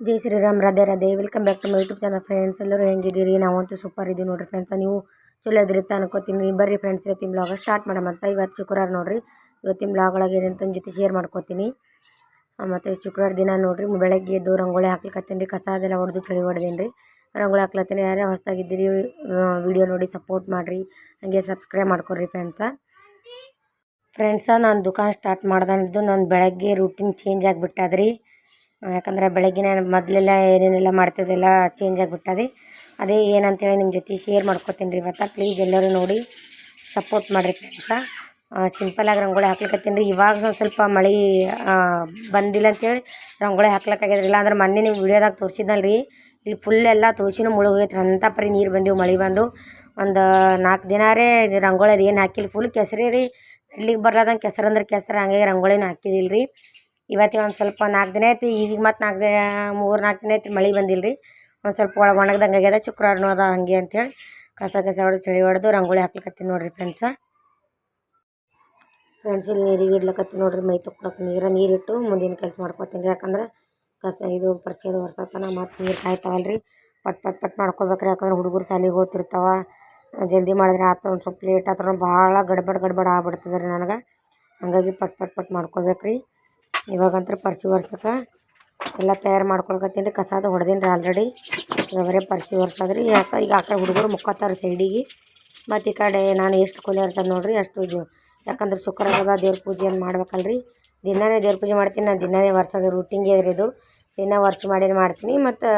Jai Shriram, Radhe Radhe. Welcome back to my YouTube channel friends ಎಲ್ಲರೂ ಹೆಂಗಿದ್ದೀರಿ? ನಾವಂತೂ super ಇದ್ದೀವಿ ನೋಡಿರಿ ಫ್ರೆಂಡ್ಸ್ ನೀವು ಚಲೋ ಇದ್ರಿ ಅಂತ ಅನ್ಕೋತೀನಿ. ಬರ್ರಿ ಫ್ರೆಂಡ್ಸ್ ಇವತ್ತಿನ ಬ್ಲಾಗ್ ಸ್ಟಾರ್ಟ್ ಅಂತ. ಇವತ್ತು ಶುಕ್ರವಾರ ನೋಡಿರಿ. ಇವತ್ತಿನ ಬ್ಲಾಗ್ ಒಳಗೆ ಏನಂತ ಜೊತೆ ಶೇರ್ ಮಾಡ್ಕೋತೀನಿ. ಮತ್ತು ಶುಕ್ರವಾರ ದಿನ ನೋಡಿರಿ. ಬೆಳಗ್ಗೆ ಎದ್ದು ರಂಗೋಳಿ ಹಾಕ್ಲಿಕ್ಕತ್ತೀನಿ ರೀ ಕಸ ಅದೆಲ್ಲ ಹೊಡೆದು ಚಳಿ ಹೊಡೆದೀನಿ ರೀ ರಂಗೋಳಿ ಹಾಕ್ಲತ್ತೀನಿ. ಯಾರೇ ಹೊಸ್ದಾಗಿದ್ದೀರಿ ವಿಡಿಯೋ ನೋಡಿ ಸಪೋರ್ಟ್ ಮಾಡಿರಿ. ಹಾಗೆ ಸಬ್ಸ್ಕ್ರೈಬ್ ಮಾಡ್ಕೊರಿ ಫ್ರೆಂಡ್ಸ ಫ್ರೆಂಡ್ಸ ನಾನು ದುಕಾನ್ ಸ್ಟಾರ್ಟ್ ಮಾಡ್ದಾನಿದ್ದು ನಾನು ಬೆಳಗ್ಗೆ ರೂಟೀನ್ ಚೇಂಜ್ ಆಗಿಬಿಟ್ಟದ್ರಿ. ಯಾಕಂದ್ರೆ ಬೆಳಗ್ಗೆನೆ ಮೊದಲೆಲ್ಲ ಏನೇನೆಲ್ಲ ಮಾಡ್ತಿದ್ದೆಲ್ಲ ಚೇಂಜ್ ಆಗಿಬಿಟ್ಟದೆ. ಅದೇ ಏನಂತೇಳಿ ನಿಮ್ಮ ಜೊತೆ ಶೇರ್ ಮಾಡ್ಕೊತೀನಿ ರೀ ಇವತ್ತು. ಪ್ಲೀಸ್ ಎಲ್ಲರೂ ನೋಡಿ ಸಪೋರ್ಟ್ ಮಾಡಿರಿ ಫ್ರೆಂಡ್ಸ ಸಿಂಪಲಾಗಿ ರಂಗೋಳಿ ಹಾಕ್ಲಿಕ್ಕತ್ತೀನಿ ರೀ. ಇವಾಗ ಒಂದು ಸ್ವಲ್ಪ ಮಳೆ ಬಂದಿಲ್ಲ ಅಂತೇಳಿ ರಂಗೋಲಿ ಹಾಕ್ಲಿಕ್ಕಾಗ್ಯದ್ರಿಲ್ಲ ಅಂದ್ರೆ ಮೊನ್ನೆ ನೀವು ವಿಡಿಯೋದಾಗ ತೋರಿಸಿದ್ನಲ್ಲ ರೀ ಇಲ್ಲಿ ಫುಲ್ ಎಲ್ಲ ತುಳಸಿನೂ ಮುಳುಗೋಗೈತೆ ಅಂಥ ಪರಿ ನೀರು ಬಂದಿವು, ಮಳೆ ಬಂದು. ಒಂದು ನಾಲ್ಕು ದಿನಾರೇ ಇದು ರಂಗೋಳಿ ಅದು ಏನು ಹಾಕಿಲ್ಲ. ಫುಲ್ ಕೆಸರೇ ರೀ. ಇಲ್ಲಿಗೆ ಬರ್ಲಾದಂಗೆ ಕೆಸರು ಅಂದ್ರೆ ಕೆಸರು. ಹಂಗಾಗಿ ರಂಗೋಲಿನ ಹಾಕಿದಿಲ್ಲ ರೀ ಇವತ್ತಿಗೆ ಒಂದು ಸ್ವಲ್ಪ ನಾಲ್ಕು ದಿನ ಆಯ್ತು, ಈಗೀಗ ಮತ್ತು ನಾಲ್ಕು ದಿನ, ಮೂರು ನಾಲ್ಕು ದಿನ ಆಯ್ತು ಮಳೆ ಬಂದಿಲ್ಲ ರೀ ಒಂದು ಸ್ವಲ್ಪ ಒಳಗೆ ಒಣಗ್ದಂಗೆ ಆಗ್ಯದ ಶುಕ್ರವಾರನೂ ಅದ ಹಾಗೆ ಅಂಥೇಳಿ ಕಸ ಕಸ ಹೊಡೆದು ಚಳಿ ಹೊಡೆದು ರಂಗೋಳಿ ಹಾಕ್ಲಿಕತ್ತೀನಿ ನೋಡಿರಿ ಫ್ರೆಂಡ್ಸ ಫ್ರೆಂಡ್ಸ್ ಇಲ್ಲಿ ನೀರಿಗೆ ಇಡ್ಲಕತ್ತೀನಿ ನೋಡಿರಿ, ಮೈ ತೊಕ್ಕೊಳಕ್ಕೆ ನೀರ ನೀರಿಟ್ಟು ಮುಂದಿನ ಕೆಲಸ ಮಾಡ್ಕೊತೀನಿ ಯಾಕಂದ್ರೆ ಕಸ ಇದು ಪರಿಚಯದ ವರ್ಷತನ ಮತ್ತು ನೀರು ಕಾಯ್ತಾವಲ್ಲ ರೀ ಪಟ್ ಪಟ್ ಪಟ್ ಮಾಡ್ಕೊಬೇಕ್ರಿ, ಯಾಕಂದ್ರೆ ಹುಡುಗರು ಸಾಲಿಗೆ ಹೋಗ್ತಿರ್ತಾವ. ಜಲ್ದಿ ಮಾಡಿದ್ರೆ ಆತ ಒಂದು ಸ್ವಲ್ಪ ಲೇಟ್ ಆದ್ರೆ ಭಾಳ ಗಡ್ಬಡ್ ಗಡ್ಬಡ್ ಆಗ್ಬಿಡ್ತದೆ ರೀ ನನಗೆ. ಹಾಗಾಗಿ ಪಟ್ ಪಟ್ ಪಟ್ ಮಾಡ್ಕೊಬೇಕ್ರಿ. ಇವಾಗಂತ್ರ ಪರ್ಚಿ ಒರ್ಸಕ್ಕೆ ಎಲ್ಲ ತಯಾರು ಮಾಡ್ಕೊಳ್ಕತ್ತೀನಿ. ರೀ ಕಸಾದ ಹೊಡೆದೀನಿ ರೀ ಆಲ್ರೆಡಿ ಬರೀ ಪರ್ಚಿ ಒರ್ಸೋದ್ರಿ. ಯಾಕೆ ಈಗ ಆ ಕಡೆ ಹುಡುಗರು ಮುಕ್ಕೋತಾರೆ ಸೈಡಿಗೆ. ಮತ್ತು ಈ ಕಡೆ ನಾನು ಎಷ್ಟು ಕೂಲಿ ಇರ್ತದೆ ನೋಡಿರಿ, ಅಷ್ಟು ಯಾಕಂದ್ರೆ ಶುಕ್ರವಾರ ದೇವ್ರ ಪೂಜೆಯನ್ನು ಮಾಡ್ಬೇಕಲ್ಲ ರೀ ದಿನವೇ ದೇವ್ರ ಪೂಜೆ ಮಾಡ್ತೀನಿ, ನಾನು ದಿನವೇ ವರ್ಸೋದು ರೂಟಿಂಗೇ ಇದ್ರಿ ಇದು. ದಿನ ವರ್ಷ ಮಾಡಿ ಮಾಡ್ತೀನಿ. ಮತ್ತು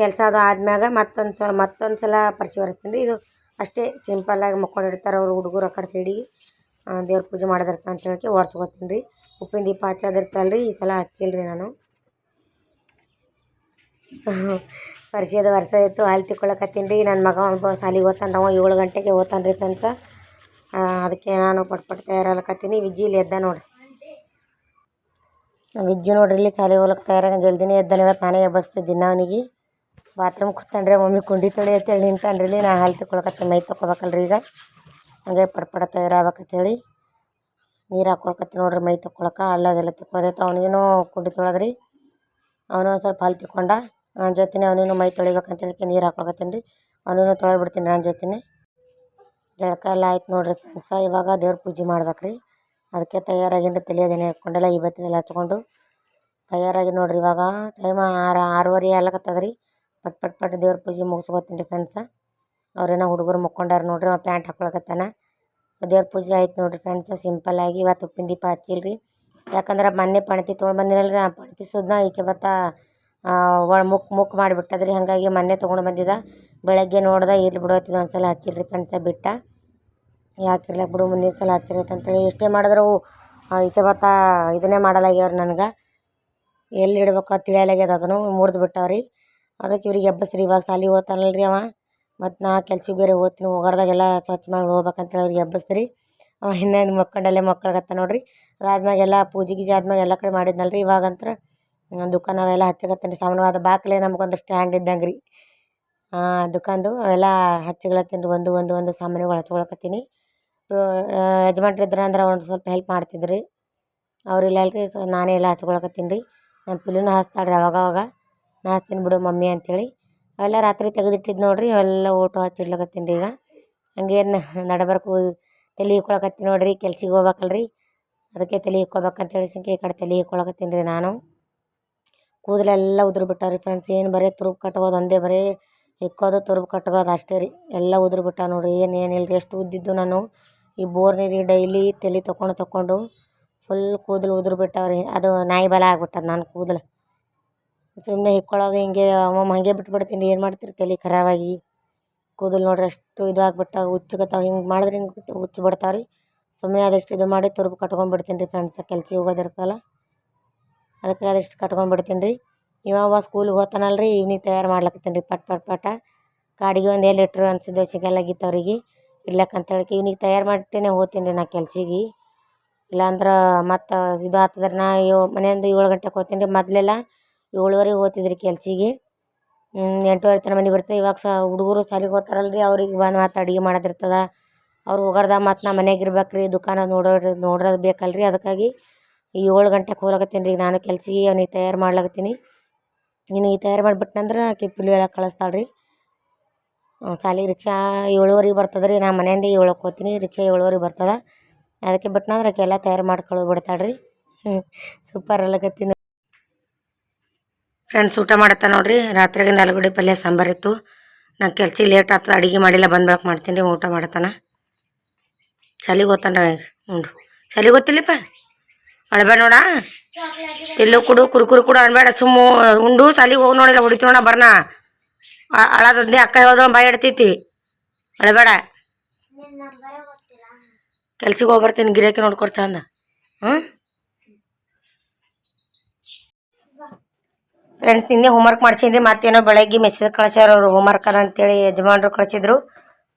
ಕೆಲಸ ಅದು ಆದ್ಮ್ಯಾಗ ಮತ್ತೊಂದು ಸಲ ಮತ್ತೊಂದು ಸಲ ಪರ್ಸಿ ಒರೆಸ್ತೀನಿ ರೀ. ಇದು ಅಷ್ಟೇ ಸಿಂಪಲ್ಲಾಗಿ ಮಕ್ಕೊಂಡಿರ್ತಾರೆ ಅವ್ರು ಹುಡುಗರು ಆ ಕಡೆ ಸೈಡಿಗೆ. ದೇವ್ರ ಪೂಜೆ ಮಾಡೋದಿರ್ತ ಅಂತ ಹೇಳಿ ಒರ್ಸ್ಕೊತೀನಿ ರೀ. ಉಪ್ಪಿನ ದೀಪ ಹಚ್ಚೋದಿರ್ತಲ್ಲ ರೀ ಈ ಸಲ ಹಚ್ಚಿಲ್ಲ ರೀ ನಾನು. ಸೊ, ಪರಿಚಯದ ವರ್ಷ ಇತ್ತು, ಹಾಲು ತಿಕ್ಕೊಳಕತ್ತೀನಿ ರೀ. ನನ್ನ ಮಗ ಒಬ್ಬ ಶಾಲಿಗೆ ಓದ್ತಾನೆ ಅವ, ಏಳು ಗಂಟೆಗೆ ಓದ್ತಾನೆ ರೀ ಫ್ರೆಂಡ್ಸ ಅದಕ್ಕೆ ನಾನು ಪಟ್ ಪಟ್ ತಯಾರಾಗಕತ್ತೀನಿ ವಿಜ್ಜಿ ಇಲ್ಲಿ ಎದ್ದ ನೋಡಿರಿ. ವಿಜ್ಜು ನೋಡ್ರಿ, ಇಲ್ಲಿ ಶಾಲೆಗೆ ಹೋಗ್ಲಕ್ಕೆ ತಯಾರಾಗ ಜಲ್ದಿನೇ ಎದ್ದಾನೆ ಇವತ್ತು ನಾನೇ ಎಬ್ಬಸ್ತಿದ್ದೆ ದಿನ ಅವನಿಗೆ. ಬಾತ್ರೂಮ್ ಕೂತಾನ್ರಿ, ಮಮ್ಮಿ ಕುಂಡಿ ತೊಳಿ ಅಂತೇಳಿ ನಿಂತಾನ್ರಿ ಇಲ್ಲಿ. ನಾ ಹಾಲು ತಿಕ್ಕೊಳಕತ್ತೀನಿ ಮೈ ತೊಗೊಬೇಕಲ್ರಿ ಈಗ. ಹಂಗೆ ಪಟ ತಯಾರಾಗಬೇಕಂತೇಳಿ. ನೀರು ಹಾಕ್ಕೊಳಕತ್ತೀನಿ ನೋಡ್ರಿ ಮೈ ತೊಕ್ಕೊಳಕ್ಕೆ ಅಲ್ಲದೆಲ್ಲ ತಿಕ್ಕೋದೈತೆ ಅವನಿಗೇನು ಕುಂಡಿ ತೊಳೆದ್ರಿ. ಅವನು ಸ್ವಲ್ಪ ಹಾಲು ತಿಕ್ಕೊಂಡ ನನ್ನ ಜೊತೆನೇ ಅವನಿಗೂ ಮೈ ತೊಳಿಬೇಕಂತೇಳಿ ನೀರು ಹಾಕೊಳಕತ್ತೀನಿ. ರೀ ಅವನಿಗೂ ತೊಳೆದ್ಬಿಡ್ತೀನಿ ನನ್ನ ಜೊತೆನೇ. ಜಳಕ ಎಲ್ಲ ಆಯ್ತು ನೋಡಿರಿ ಫ್ರೆಂಡ್ಸ ಇವಾಗ ದೇವ್ರ ಪೂಜೆ ಮಾಡ್ಬೇಕು ರೀ ಅದಕ್ಕೆ ತಯಾರಾಗಿಂದ ತಲೆ ಅದೇನೆ ಇಟ್ಕೊಂಡೆಲ್ಲ ಇವತ್ತಿನೆಲ್ಲ ಹಚ್ಕೊಂಡು ತಯಾರಾಗಿ ನೋಡಿರಿ ಇವಾಗ. ಟೈಮ್ ಆರು, ಆರೂವರೆ ಆಗ್ಲಕತ್ತದ ರೀ ಪಟ್ ಪಟ್ ಪಟ್ ದೇವ್ರ ಪೂಜೆ ಮುಗಿಸ್ಕೊತೀನಿ ರೀ ಫ್ರೆಂಡ್ಸ ಅವ್ರೇನೋ ಹುಡುಗರು ಮುಕ್ಕೊಂಡಾರ ನೋಡ್ರಿ ಅವ ಪ್ಯಾಂಟ್ ಹಾಕ್ಕೊಳಕತ್ತಾನ ದೇವ್ರ ಪೂಜೆ ಆಯ್ತು ನೋಡಿರಿ ಸಿಂಪಲ್ ಸಿಂಪಲ್ಲಾಗಿ ಇವತ್ತು ಉಪ್ಪಿನ ದೀಪ ಹಚ್ಚಿಲ್ಲ ರೀ ಯಾಕಂದ್ರೆ ಮೊನ್ನೆ ಪಣತಿ ತೊಗೊಂಡು ಬಂದಿನಲ್ಲ ರೀ ಆ ಪಣತಿ ಸುದ್ನ ಈಚೆ ಬತ್ತ ಮುಕ್ ಮುಕ್ ಮಾಡಿಬಿಟ್ಟದ್ರಿ. ಹಂಗಾಗಿ ಮೊನ್ನೆ ತೊಗೊಂಡು ಬಂದಿದ್ದ ಬೆಳಗ್ಗೆ ನೋಡ್ದೆ, ಇರ್ಲಿ ಬಿಡು ಒಂದ್ಸಲ ಸಲ ಹಚ್ಚಿಲ್ಲ ರೀ ಫ್ರೆಂಡ್ಸ ಬಿಟ್ಟ. ಯಾಕೆ ಇರ್ಲಕ್ಕೆ ಬಿಡು, ಮುಂದಿನ ಸಲ ಹಚ್ಚಿರತ್ತೆ ಅಂತೇಳಿ ಎಷ್ಟೇ ಮಾಡಿದ್ರು ಈಚೆ ಬತ್ತ ಇದನ್ನೇ ಮಾಡಲಾಗ್ಯವ್ರಿ ನನಗೆ. ಎಲ್ಲಿ ಇಡ್ಬೇಕು ತಿಳಿಯಲಾಗ್ಯದ ಅದನ್ನು ಮುರಿದು ಬಿಟ್ಟವ್ರಿ. ಅದಕ್ಕೆ ಇವ್ರಿಗೆ ಎಬ್ಬಸ್ರಿ, ಇವಾಗ ಸಾಲಿ ಓದ್ತಾನಲ್ರಿ ಅವ. ಮತ್ತು ನಾ ಕೆಲ್ಸಕ್ಕೆ ಬೇರೆ ಹೋಗ್ತೀನಿ ಹೋಗೋರ್ದಾಗೆಲ್ಲ ಸ್ವಚ್ಛ ಮಾಡಿ ಹೋಗ್ಬೇಕಂತೇಳಿ ಅವ್ರಿಗೆ ಎಬ್ಬಸ್ರಿ ಅವ ಇನ್ನೇನು ಮಕ್ಕೊಂಡಲ್ಲೇ ಮಕ್ಕಳಾಗತ್ತ ನೋಡಿರಿ. ಅದಾದ್ಮ್ಯಾಗ ಎಲ್ಲ ಪೂಜೆ ಗೀಜೆ ಆದ್ಮ್ಯಾಗ ಎಲ್ಲ ಕಡೆ ಮಾಡಿದ್ನಲ್ಲ ರೀ ಇವಾಗಂತ್ರ ದುಕಾನ್ ಅವೆಲ್ಲ ಹಚ್ಚಕತ್ತೀನಿ ರೀ ಸಾಮಾನು ಬಾಕಲೆ ನಮ್ಗೊಂದು ಸ್ಟ್ಯಾಂಡ್ ಇದ್ದಂಗೆ ರೀ ದುಕಾನ್ದು ಅವೆಲ್ಲ ಹಚ್ಕೊಳತ್ತೀನಿ ರೀ ಒಂದು ಒಂದು ಒಂದು ಸಾಮಾನುಗಳು ಹಚ್ಕೊಳಕತ್ತೀನಿ ಯಜಮಾನ್ರು ಇದ್ರೆ ಅಂದ್ರೆ ಒಂದು ಸ್ವಲ್ಪ ಹೆಲ್ಪ್ ಮಾಡ್ತಿದ್ರು ಅವ್ರಿಲ್ಲ ಅಲ್ರಿ, ಸೊ, ನಾನೇ ಎಲ್ಲ ಹಚ್ಕೊಳಕತ್ತೀನಿ ರೀ. ನಮ್ಮ ಪಿಲ್ಲುನು ಹಚ್ತಾಳೆ ರೀ ಅವಾಗವಾಗ. ನಾ ಹಚ್ತೀನಿ ಬಿಡು ಮಮ್ಮಿ ಅಂಥೇಳಿ ಅವೆಲ್ಲ ರಾತ್ರಿ ತೆಗೆದಿಟ್ಟಿದ್ದು ನೋಡಿರಿ, ಅವೆಲ್ಲ ಓಟು ಹಚ್ಚಿಡ್ಲಕತ್ತೀನಿ ರೀ ಈಗ. ಹಂಗೇನು ನಡಬರ್ಕು ತಲೆ ಇಕ್ಕೊಳಕತ್ತೀನಿ ನೋಡಿರಿ ಕೆಲ್ಸಕ್ಕೆ ಹೋಗ್ಬೇಕಲ್ಲ ರೀ ಅದಕ್ಕೆ ತಲೆ ಇಕ್ಕೋಬೇಕಂತೇಳಿ ಸಿಂಕೆ ಈ ಕಡೆ ತಲೆ ಇಕ್ಕೊಳಕತ್ತೀನಿ ರೀ ನಾನು. ಕೂದಲೆಲ್ಲ ಉದುರು ಬಿಟ್ಟಾವ ರೀ ಫ್ರೆಂಡ್ಸ್ ಏನು ಬರೀ ತುರುಬು ಕಟ್ಬೋದು, ಒಂದೇ ಬರೀ ಇಕ್ಕೋದು ತುರುಬು ಕಟ್ಬೋದು ಅಷ್ಟೇ ರೀ. ಎಲ್ಲ ಉದುರು ಬಿಟ್ಟಾವ ನೋಡಿರಿ, ಏನು ಏನಿಲ್ಲ ರೀ ಎಷ್ಟು ಉದ್ದಿದ್ದು ನಾನು. ಈ ಬೋರ್ ನೀರಿಗೆ ಡೈಲಿ ತಲೆ ತೊಗೊಂಡು ತೊಗೊಂಡು ಫುಲ್ ಕೂದಲು ಉದುರು ರೀ ಅದು ನಾಯಿ ಬಲ ಆಗ್ಬಿಟ್ಟದ ನನ್ನ ಕೂದಲು. ಸುಮ್ಮನೆ ಇಕ್ಕೊಳ್ಳೋದು ಹಿಂಗೆ ಒಮ್ಮೊಮ್ಮೆ ಹಾಗೆ ಬಿಟ್ಬಿಡ್ತೀನಿ, ಏನು ಮಾಡ್ತೀರಿ ತಲೆ ಖರಾಬಾಗಿ. ಕೂದಲು ನೋಡ್ರಿ ಅಷ್ಟು ಇದು ಆಗ್ಬಿಟ್ಟಾವ ಉಚ್ಚಗತ್ತಾವ ಹಿಂಗೆ ಮಾಡಿದ್ರೆ ಹಿಂಗೆ ಉಚ್ಚು ಬಿಡ್ತಾವೆ ರೀ. ಸುಮ್ಮನೆ ಅದಷ್ಟು ಇದು ಮಾಡಿ ತುರುಬು ಕಟ್ಕೊಂಡ್ಬಿಡ್ತೀನಿ ರೀ ಫ್ರೆಂಡ್ಸ್ ಕೆಲ್ಸಕ್ಕೆ ಹೋಗೋದಿರ್ತಲ್ಲ ಅದಕ್ಕೆ ಅದಷ್ಟು ಕಟ್ಕೊಂಡ್ಬಿಡ್ತೀನಿ ರೀ. ಇವ ಸ್ಕೂಲಿಗೆ ಹೋಗ್ತಾನಲ್ಲ ರೀ ಇವ್ನಿಗೆ ತಯಾರು ಮಾಡ್ಲಕತ್ತೀನಿ ರೀ, ಪಟ್ ಪಟ್, ಪಟ. ಕಾಡಿಗೆ ಒಂದು ಎಲ್ಲಿ ಲೀಟ್ರ್ ಅನ್ಸಿದ್ದು ಸಿಗಲ್ಲಾಗಿತ್ತು ಅವ್ರಿಗೆ ಇರ್ಲಕ್ಕಂತೇಳಿ ಇವ್ನಿಗೆ ತಯಾರು ಮಾಡ್ತೇನೆ, ಹೋಗ್ತೀನಿ ರೀ ನಾ ಕೆಲ್ಸಿಗೆ. ಇಲ್ಲಾಂದ್ರೆ ಮತ್ತು ಇದು ಆಗ್ತದ್ರೆ ನಾ ಯೋ ಮನೆಯಿಂದ ಏಳು ಗಂಟೆಗೆ ಹೋಗ್ತೀನಿ ರೀ, ಮೊದಲೆಲ್ಲ ಏಳುವರೆಗೆ ಹೋಗ್ತಿದ್ರಿ ಕೆಲ್ಸಿಗೆ. ಎಂಟುವರೆ ತನಕ ಮನೆಗೆ ಬರ್ತೆ ಇವಾಗ ಸಹ ಹುಡುಗರು ಶಾಲಿಗೆ ಹೋಗ್ತಾರಲ್ಲ ರೀ ಅವ್ರಿಗೆ ಬಂದು ಮತ್ತು ಅಡುಗೆ ಮಾಡೋದಿರ್ತದೆ. ಅವ್ರು ಹೋಗೋರ್ದಾಗ ಮತ್ತು ನಾ ಮನೆಗೆ ಇರ್ಬೇಕು ರೀ ದುಕಾನ ನೋಡೋರು ನೋಡೋದು ಬೇಕಲ್ಲ ರೀ ಅದಕ್ಕಾಗಿ ಏಳು ಗಂಟೆಗೆ ಹೋಗ್ಲಕತ್ತೀನಿ ರೀ. ನಾನು ಕೆಲ್ಸಿಗೆ ಅವ್ನಿಗೆ ತಯಾರು ಮಾಡ್ಲಕತ್ತೀನಿ. ನಿನಗೆ ತಯಾರು ಮಾಡಿಬಿಟ್ನಂದ್ರೆ ಆಕೆ ಎಲ್ಲ ಕಳಿಸ್ತಾಳೆ ರೀ ಸಾಲಿಗೆ ರಿಕ್ಷಾ ಏಳುವರೆಗೆ ಬರ್ತದೆ ರೀ ನಾ ಮನೆಯಿಂದ ಏಳಕ್ಕೆ ಹೋಗ್ತೀನಿ. ರಿಕ್ಷಾ ಏಳುವರೆಗೆ ಬರ್ತದೆ. ಅದಕ್ಕೆ ಬಿಟ್ನಂದ್ರೆ ಆಕೆ ಎಲ್ಲ ತಯಾರು ಮಾಡಿ ಬಿಡ್ತಾಳೆ ರೀ ಸೂಪರ್ ಅಲ್ಲಕತ್ತೀನಿ ಫ್ರೆಂಡ್ಸ್ ಊಟ ಮಾಡತ್ತ ನೋಡ್ರಿ. ರಾತ್ರಿಗಿಂದ ಆಲೂಗಡ್ಡೆ ಪಲ್ಯ, ಸಾಂಬಾರು ಇತ್ತು. ನಾ ಕೆಲ್ಸಿ ಲೇಟ್ ಆಗ್ತದೆ ಅಡುಗೆ ಮಾಡಿಲ್ಲ, ಬಂದ್ ಬಳಕೆ ಮಾಡ್ತೀನಿ, ಊಟ ಮಾಡತ್ತಾನ. ಚಳಿಗೆ ಓದ್ತಾನ ಹ್ಞೂ ಚಳಿಗೆ ಗೊತ್ತಿಲ್ಲಪ್ಪ ಅಳ್ಬೇಡ ನೋಡ. ಎಲ್ಲೂ ಕುಡು, ಕುರುಕುರು ಕೂಡ ಅನ್ಬೇಡ ಸುಮ್ಮು ಉಂಡು ಸಾಲಿಗೆ ಹೋಗಿ ನೋಡಿಲ್ಲ ಹೊಡಿತೀವಣ ಬರ್ನ. ಅಳದಂದೆ ಅಕ್ಕ ಹೇಳಿದ್ರು ಬಾಯಿ ಇಡ್ತೈತಿ ಅಳಬೇಡ ಕೆಲ್ಸಿಗೆ ಹೋಗ್ಬರ್ತೀನಿ ಗಿರಾಕಿ ನೋಡ್ಕೊಡ್ತಾ ಅಂದ ಹ್ಞೂ ಫ್ರೆಂಡ್ಸ್ ನಿನ್ನೆ ಹೋಮ್ವರ್ಕ್ ಮಾಡ್ಸಿದ್ರಿ ಮತ್ತೇನೋ ಬೆಳಗ್ಗೆ ಮೆಸೇಜ್ ಕಳ್ಸ್ಯಾರ ಅವರು ಹೋಮ್ವರ್ಕ್ ಅದ ಅಂತೇಳಿ ಯಜಮಾನ್ರು ಕಳಿಸಿದ್ರು.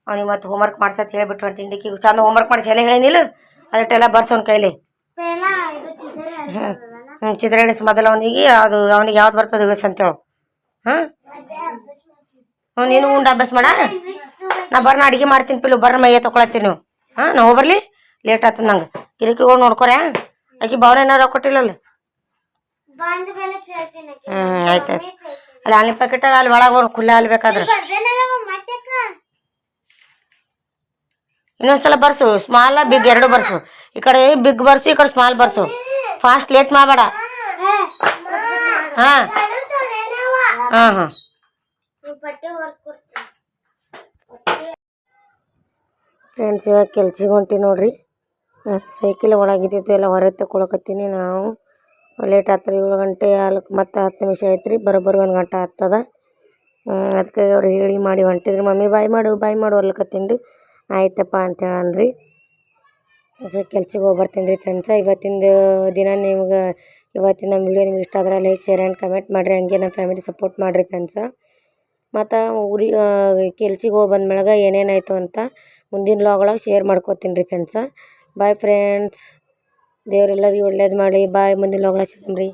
ಅವ್ನಿಗೆ ಮತ್ತೆ ಹೋಮ್ವರ್ಕ್ ಮಾಡ್ಸತ್ ಹೇಳ್ಬಿಟ್ಟು ಹೊಂಟಿಂಡಿಕಿ ಚಂದ ಹೋಮ್ವರ್ಕ್ ಮಾಡಿಸಿ ಎಲ್ಲ ಹೇಳಿನಿಲ್ಲ ಅದಟ್ಟೆಲ್ಲ ಬರ್ಸೋನ್ ಕೈಲಿ ಹ್ಞೂ ಚಿತ್ರ ಇಳಿಸಿ ಮೊದಲು ಅವನಿಗೆ ಅದು ಅವ್ನಿಗೆ ಯಾವ್ದು ಬರ್ತದೆ ಇಳಿಸ್ ಅಂತೇಳು ಹಾಂ? ಹ್ಞೂ ನೀನು ಉಂಡು ಅಭ್ಯಾಸ ಮಾಡ. ನಾ ಬರ್ನ ಅಡುಗೆ ಮಾಡ್ತೀನಿ ಪಿಲ್ಲು ಬರ್ನ ಮೈಯ ತೊಗೊಳತ್ತೀನಿ ನೀವು. ಹಾಂ ನಾವು ಬರಲಿ? ಲೇಟ್ ಆಗ್ತದೆ ನಂಗೆ. ಕಿರಿಕಿಗಳು ನೋಡ್ಕೊರ್ಯಾ? ಆಕೆ ಭಾವನೆ ಏನಾರು ಕೊಟ್ಟಿಲ್ಲಲ್ಲ? ಹ್ಞೂ ಆಯ್ತು ಆಯ್ತು. ಅಲ್ಲಿ ಹಾಲಿನ ಪ್ಯಾಕೆಟ್ ಅಲ್ಲಿ ಒಳಗೆ ಹೋಗಿ ಖುಲ್ಲ ಅಲ್ಲಿ ಬೇಕಾದ್ರೆ ಇನ್ನೊಂದ್ಸಲ ಬರ್ಸು ಸ್ಮಾಲ್ ಬಿಗ್ ಎರಡು ಬರ್ಸು. ಈ ಕಡೆ ಬಿಗ್ ಬರ್ಸು ಈ ಕಡೆ ಸ್ಮಾಲ್ ಬರ್ಸು. ಫಾಸ್ಟ್ ಲೇಟ್ ಮಾಡಬೇಡ. ಹಾಂ ಹಾಂ ಹಾಂ. ಫ್ರೆಂಡ್ಸ್ ಇವಾಗ ಕೆಲ್ಸಿಗೆ ಹೊಂಟಿ ನೋಡ್ರಿ. ಸೈಕಲ್ ಒಳಗಿದ್ದಿತ್ತು ಎಲ್ಲ ಹೊರಗೆ ತಗೊಳಕತ್ತೀನಿ ನಾವು. ಲೇಟ್ ಆತ್ರಿ ಏಳು ಗಂಟೆ ಆಲಕ್ ಮತ್ತೆ ಹತ್ತು ನಿಮಿಷ ಆಯ್ತು ರೀ ಬರೋಬ್ಬರಿ ಒಂದು ಗಂಟೆ ಆಗ್ತದ. ಅದಕ್ಕೆ ಅವ್ರು ಹೇಳಿ ಮಾಡಿ ಹೊಂಟಿದ್ರು. ಮಮ್ಮಿ, ಬಾಯ್ ಮಾಡು ಬಾಯ್ ಮಾಡು ಅನ್ಲಕತ್ತೀನಿ. ರೀ ಆಯ್ತಪ್ಪ ಅಂತೇಳಿ ಅಂದ್ರಿ ಸೊ ಕೆಲ್ಸಕ್ಕೆ ಹೋಗಿ ಬರ್ತೀನಿ ರೀ ಫ್ರೆಂಡ್ಸ ಇವತ್ತಿಂದು ದಿನ ನಿಮ್ಗೆ, ಇವತ್ತಿನ ನಮ್ಮ ವಿಡಿಯೋ ನಿಮ್ಗೆ ಇಷ್ಟ ಆದ್ರೆ ಲೈಕ್ ಶೇರ್ ಆ್ಯಂಡ್ ಕಮೆಂಟ್ ಮಾಡಿರಿ. ಹಂಗೆ ನಮ್ಮ ಫ್ಯಾಮಿಲಿ ಸಪೋರ್ಟ್ ಮಾಡಿರಿ ಫ್ರೆಂಡ್ಸ ಮತ್ತು ಊರಿ ಕೆಲ್ಸಿಗೆ ಹೋಗಿ ಬಂದ್ಮೇಲೆ ಏನೇನಾಯಿತು ಅಂತ ಮುಂದಿನ ಲಾಗ್ ಒಳಗೆ ಶೇರ್ ಮಾಡ್ಕೋತೀನಿ ರೀ ಫ್ರೆಂಡ್ಸ ಬಾಯ್ ಫ್ರೆಂಡ್ಸ್ ದೇವ್ರೆಲ್ಲರಿಗೂ ಒಳ್ಳೇದು ಮಾಡಲಿ. ಬಾಯ್ ಮುಂದಿನ ಲಾಗ್ ಒಳಗೆ ಸಿಗೋಣ ರೀ.